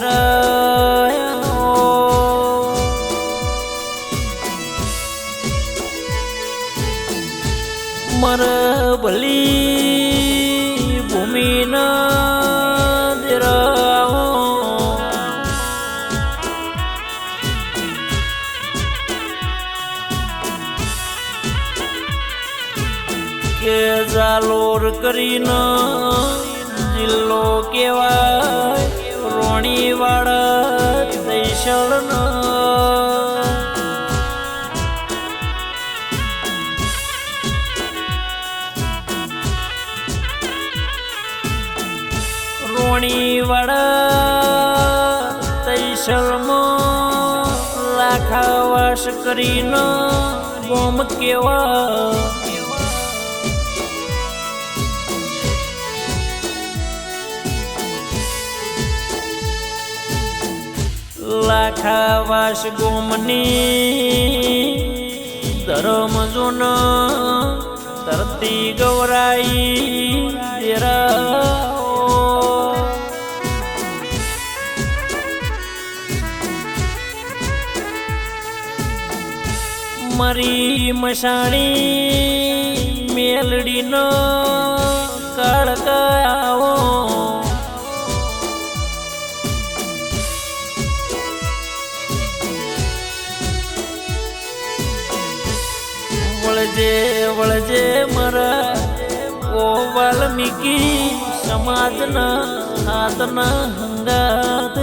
દેરાયા મર ભલી ભૂમિના કે જાલોર કરીને જિલ્લો કેવાય રોણીવાડા દૈસળના રોણીવાડા તૈસલમાં લાખાવાસ કરીને ગોમ કેવા લાખાવાસ ગોમની ધરમ જુન ધરતી ગૌરાઈ દેરાઓ મારી મશાણી મેલડીનો કડકાવો મારા ઓ વાલ્મીકી સમાજના હાથના હંગાત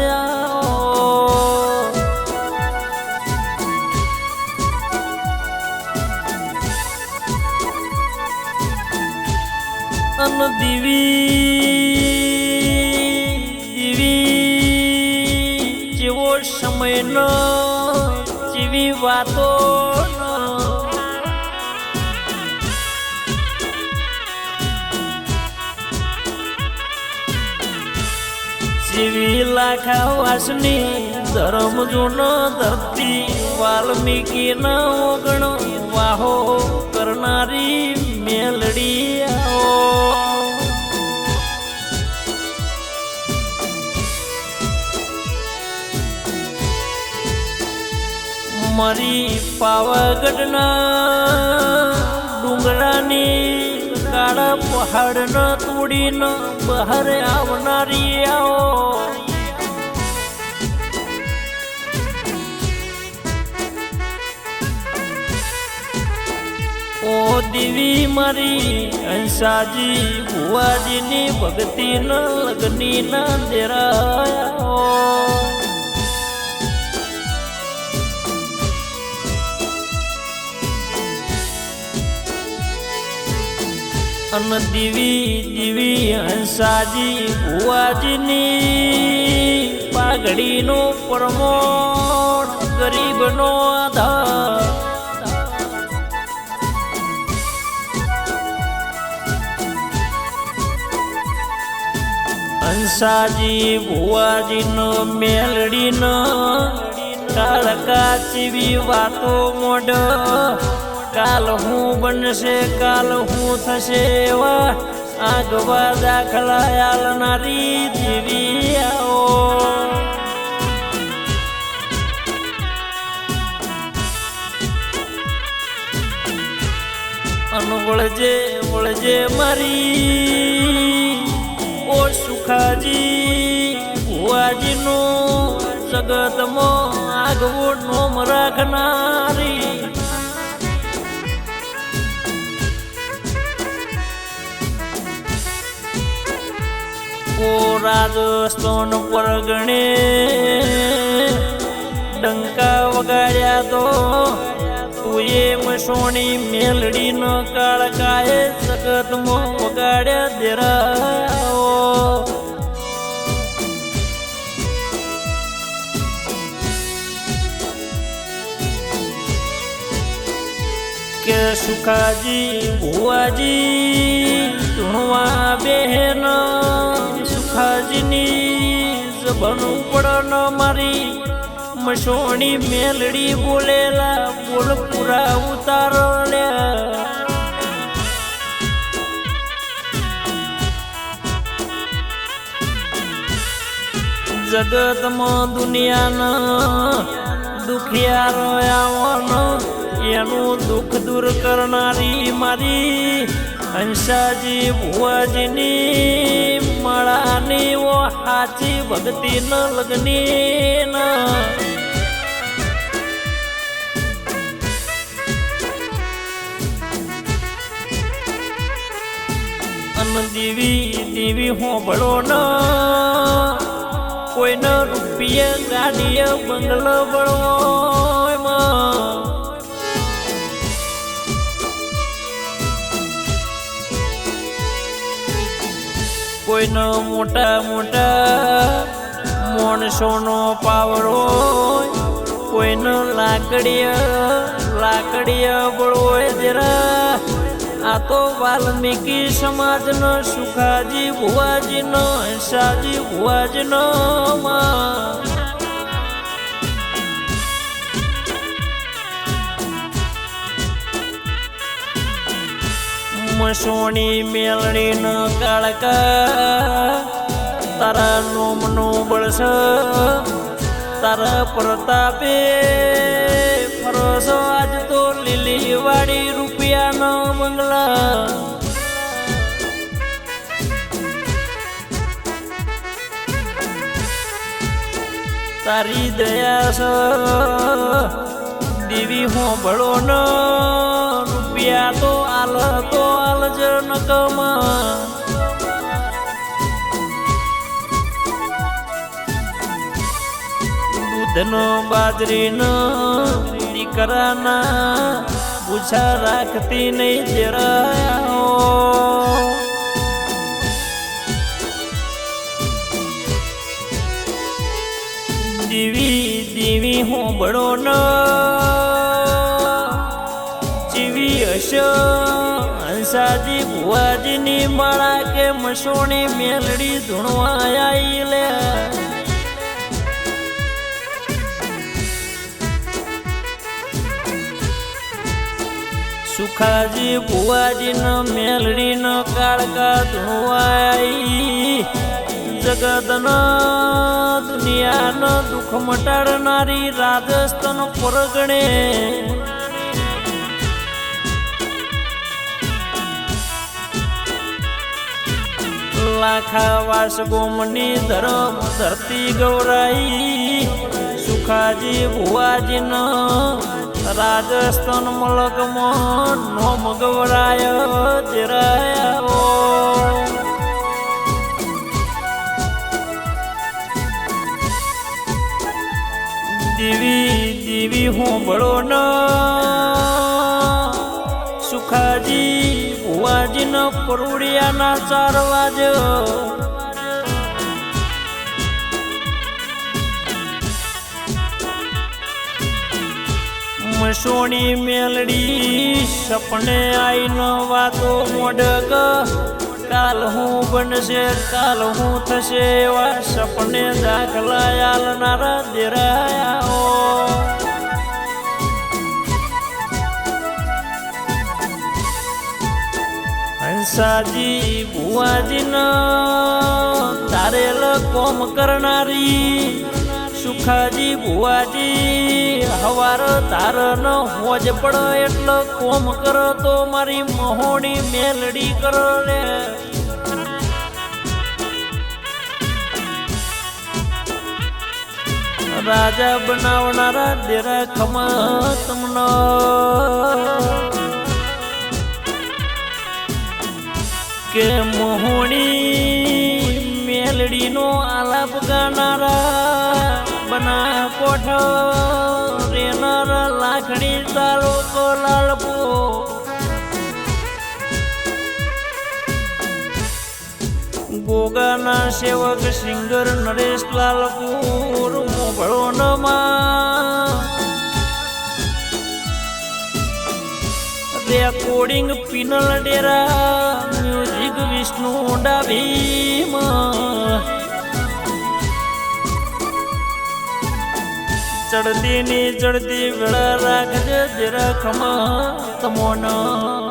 અન દીવી દીવી જેવો સમયનો જેવી વાતો જેવી લાખા વાસની ધર્મ જૂનો ધરતી, વાલ્મીકી ના ઓગણો વાહો કરનારી મેલડી મરી પાવાગઢના ડુંગરાની કાળા પહાડ તોડીને બહાર આવનારી આવો ઓ દેવી મારી હંસાજી ભુવાજીની ભક્તિ ન લગની ના દેરાયા. અન દીવી દીવી હંસાજી ભુવાજીની પાઘડીનો પરમોણ ગરીબનો આધાર. હંસાજી ભુવાજીનો મેલડીનો કાળકા ચીવી વાતો મોઢ. કાલ હું બનશે, કાલ હું થશે એવા આગવા દાખલા આલનારી આવો અનવળજે વળજે મારી ઓ સુખાજી, ભુવાજીનું જગતમાં આગવું નોમ રાખનારી ઓ રાજસ્થાન પરગણે ડંકા વગાડ્યા તો તું એ મસોણી મેલડી નો કાળકાએ મો વગાડ્યા દેરાઓ. કે સુખાજી ભુવાજી ધૂણવા બહેન સુખાજીની જબનું ન મારી. મસોણી મેલડી બોલેલા, બોલ પૂરા ઉતારો લે જગતમાં દુનિયાના દુખિયા આવવાનો એનું દુઃખ દૂર કરનારી મારી હંસાજી ભુવાજીની મળાની ઓ હાચી ભક્તિ ન લગની અન દેવી દેવી હોબળો ન. કોઈનો રૂપિયા ગાડીએ બંગલો બળવો કોઈનો મોટા મોટા મોણસોનો હોય, કોઈનો લાકડીય લાકડીય બળવો જરા. આ તો વાલ્મીકી સમાજનો સુખાજી ભુવાજીનો હંસાજી ભુવાજીનો માં. મસોણી મેલણી ન કાળકા તારા નોમનું બળસ તારા પ્રતાપે ફરસો આજ તો લીલી વાડી રૂપિયાનો બંગલા. તારી દયા સ, દેવી હું ભળો ન રૂપિયા તો આલ તો આલજ ન કમા દૂધનો બાજરીનો દીકરાના પૂછા રાખતી નહીં જરાયો દીવી દીવી હું બળો ન હશો હંસાજી ભુવાજીની માળા કે મસોણી મેલડી ધૂણવા આવી લે સુખાજી ભુવાજીનો મેલડીનો કાળકા ધૂણવાઈ જગતનો દુનિયાનો દુઃખ મટાડનારી રાજસ્થાન પરગણે લાખા વાસ ગોમની ધરમ ધરતી ગૌરાઈ. સુખાજી ભુવાજીનો રાજસ્થાન મલકમાં નોમ ગૌરાય જરાયા. દીવી દેવી હું બળો ન પરુડિયાના ચાર વાજ. મસોણી મેલડી સપને આઈ ન વાતો મોડક કાલ હું બનશે, કાલ હું થશે એવા સપને દાખલા આલનારા દેરાયા હંસાજી ભુવાજીનો તારેલ કોમ કરનારી સુખાજી ભુવાજી, હવાર ન હોજ પડો એટલો કોમ કરો તો મારી મહોણી મેલડી કરો લે. રાજા બનાવનારા દેરા ખમા તમનો કે મોહણી મેલડીનો આલાપ ગાનારા બના કોઠ રેનર લાખણી તારો તો લાલપો ગોગાના સેવક સિંગર નરેશ લાલપુર મોભળો નમા. રેકોર્ડિંગ પિનલ ડેરા મ્યુઝિક વિષ્ણુ ડાભીમ ચડતી ની ચડતી વેળા રાખજે જરા ખમા તમોના